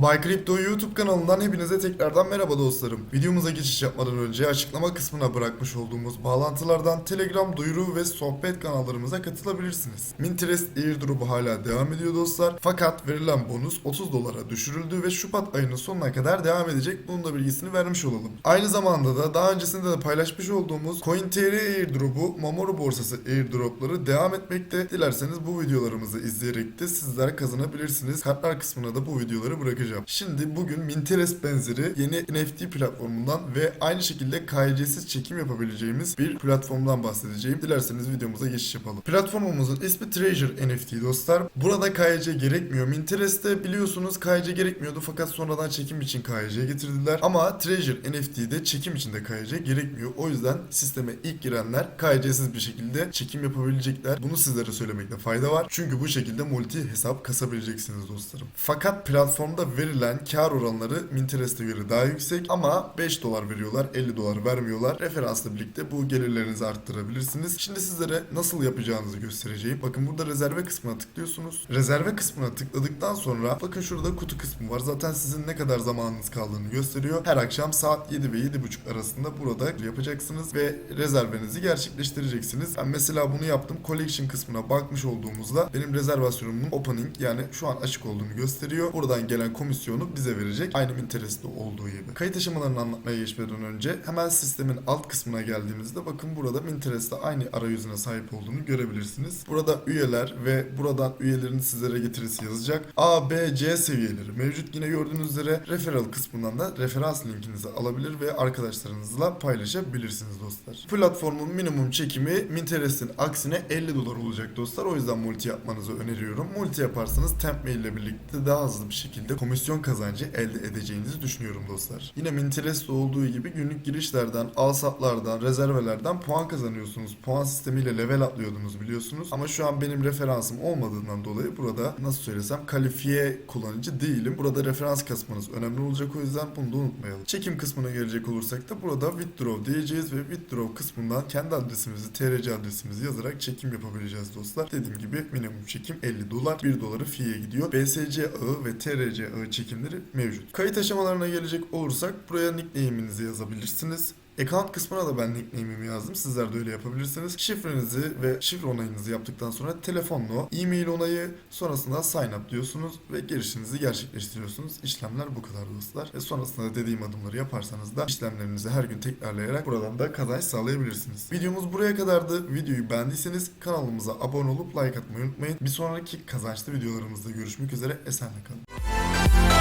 My YouTube kanalından hepinize tekrardan merhaba dostlarım. Videomuza geçiş yapmadan önce açıklama kısmına bırakmış olduğumuz bağlantılardan Telegram duyuru ve sohbet kanallarımıza katılabilirsiniz. Minterest airdrop'u hala devam ediyor dostlar. Fakat verilen bonus 30 dolara düşürüldü ve Şubat ayının sonuna kadar devam edecek. Bunun da bilgisini vermiş olalım. Aynı zamanda da daha öncesinde de paylaşmış olduğumuz CoinTR airdrop'u, Mamoru borsası airdrop'ları devam etmekte. Dilerseniz bu videolarımızı izleyerek de sizler kazanabilirsiniz. Kartlar kısmına da bu videoları bırakacağım. Şimdi bugün Minterest benzeri yeni NFT platformundan ve aynı şekilde KYC'siz çekim yapabileceğimiz bir platformdan bahsedeceğim. Dilerseniz videomuza geçiş yapalım. Platformumuzun ismi Treasure NFT dostlar. Burada KYC gerekmiyor. Minterest'te biliyorsunuz KYC gerekmiyordu fakat sonradan çekim için KYC getirdiler. Ama Treasure NFT'de çekim için de KYC gerekmiyor. O yüzden sisteme ilk girenler KYC'siz bir şekilde çekim yapabilecekler. Bunu sizlere söylemekte fayda var. Çünkü bu şekilde multi hesap kasabileceksiniz dostlarım. Fakat platformda verilen kar oranları Minterest'e göre daha yüksek ama 5 dolar veriyorlar, 50 dolar vermiyorlar. Referansla birlikte bu gelirlerinizi arttırabilirsiniz. Şimdi sizlere nasıl yapacağınızı göstereceğim. Bakın burada rezerve kısmına tıklıyorsunuz. Rezerve kısmına tıkladıktan sonra bakın şurada kutu kısmı var. Zaten sizin ne kadar zamanınız kaldığını gösteriyor. Her akşam saat 7 ve 7.30 arasında burada yapacaksınız ve rezervenizi gerçekleştireceksiniz. Ben mesela bunu yaptım. Collection kısmına bakmış olduğumuzda benim rezervasyonumun opening yani şu an açık olduğunu gösteriyor. Buradan gelen komisyonu bize verecek. Aynı Minterest'te olduğu gibi. Kayıt aşamalarını anlatmaya geçmeden önce hemen sistemin alt kısmına geldiğimizde bakın burada Minterest'te aynı arayüzüne sahip olduğunu görebilirsiniz. Burada üyeler ve buradan üyelerin sizlere getirisi yazacak. A, B, C seviyeleri mevcut. Yine gördüğünüz üzere referral kısmından da referans linkinizi alabilir ve arkadaşlarınızla paylaşabilirsiniz dostlar. Platformun minimum çekimi Minterest'in aksine 50 dolar olacak dostlar. O yüzden multi yapmanızı öneriyorum. Multi yaparsanız Tempmail ile birlikte daha hızlı bir şekilde komisyon kazancı elde edeceğinizi düşünüyorum dostlar. Yine Minterest olduğu gibi günlük girişlerden, alsatlardan, rezervelerden puan kazanıyorsunuz. Puan sistemiyle level atlıyordunuz biliyorsunuz. Ama şu an benim referansım olmadığından dolayı burada nasıl söylesem kalifiye kullanıcı değilim. Burada referans kasmanız önemli olacak o yüzden bunu da unutmayalım. Çekim kısmına gelecek olursak da burada withdraw diyeceğiz ve withdraw kısmından kendi adresimizi, TRC adresimizi yazarak çekim yapabileceğiz dostlar. Dediğim gibi minimum çekim 50 dolar, 1 doları fiye gidiyor. BSC ağı ve TRC ağı çekimleri mevcut. Kayıt aşamalarına gelecek olursak buraya nickname'inizi yazabilirsiniz. Account kısmına da ben nickname'imi yazdım. Sizler de öyle yapabilirsiniz. Şifrenizi ve şifre onayınızı yaptıktan sonra telefonla e-mail onayı sonrasında sign up diyorsunuz ve girişinizi gerçekleştiriyorsunuz. İşlemler bu kadar dostlar. Ve sonrasında dediğim adımları yaparsanız da işlemlerinizi her gün tekrarlayarak buradan da kazanç sağlayabilirsiniz. Videomuz buraya kadardı. Videoyu beğendiyseniz kanalımıza abone olup like atmayı unutmayın. Bir sonraki kazançlı videolarımızda görüşmek üzere. Esenle kalın.